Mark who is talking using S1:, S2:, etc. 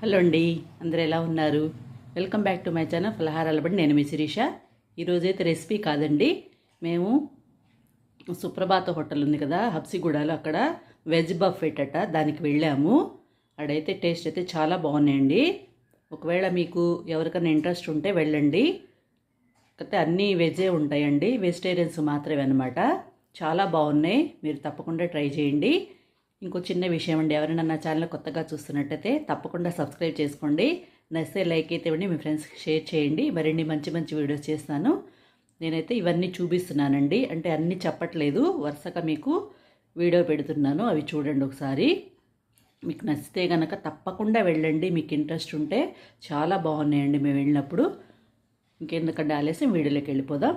S1: Hello అండి అందరూ ఎలా ఉన్నారు? Welcome back to my channel ఫలహారాల బట్టి నేను మీ శిరీష. ఈరోజైతే రెసిపీ కాదండి మేము సుప్రభాత హోటల్ ఉంది కదా హబ్సిగూడలో అక్కడ వెజ్ బఫెట్ అట దానికి వెళ్ళాము. అడైతే టేస్ట్ అయితే చాలా బాగున్నాయండి. ఒకవేళ మీకు ఎవరికైనా ఇంట్రెస్ట్ ఉంటే వెళ్ళండి. కాకపోతే అన్నీ వెజే ఉంటాయండి వెజిటేరియన్స్ మాత్రమే అనమాట చాలా బాగున్నాయి మీరు తప్పకుండా ట్రై చేయండి. ఇంకో చిన్న విషయం అండి ఎవరైనా నా ఛానల్ కొత్తగా చూస్తున్నట్టయితే తప్పకుండా సబ్స్క్రైబ్ చేసుకోండి. నచ్చితే లైక్ అయితే ఇవ్వండి మీ ఫ్రెండ్స్కి షేర్ చేయండి. మరిన్ని మంచి మంచి వీడియోస్ చేస్తాను. నేనైతే ఇవన్నీ చూపిస్తున్నానండి. అంటే అన్నీ చెప్పట్లేదు. వరుసగా మీకు వీడియో పెడుతున్నాను. అవి చూడండి ఒకసారి. మీకు నచ్చితే కనుక తప్పకుండా వెళ్ళండి. మీకు ఇంట్రెస్ట్ ఉంటే చాలా బాగున్నాయండి. మేము వెళ్ళినప్పుడు. ఇంకెందుకంటే ఆలస్యం? వీడియోలోకి వెళ్ళిపోదాం.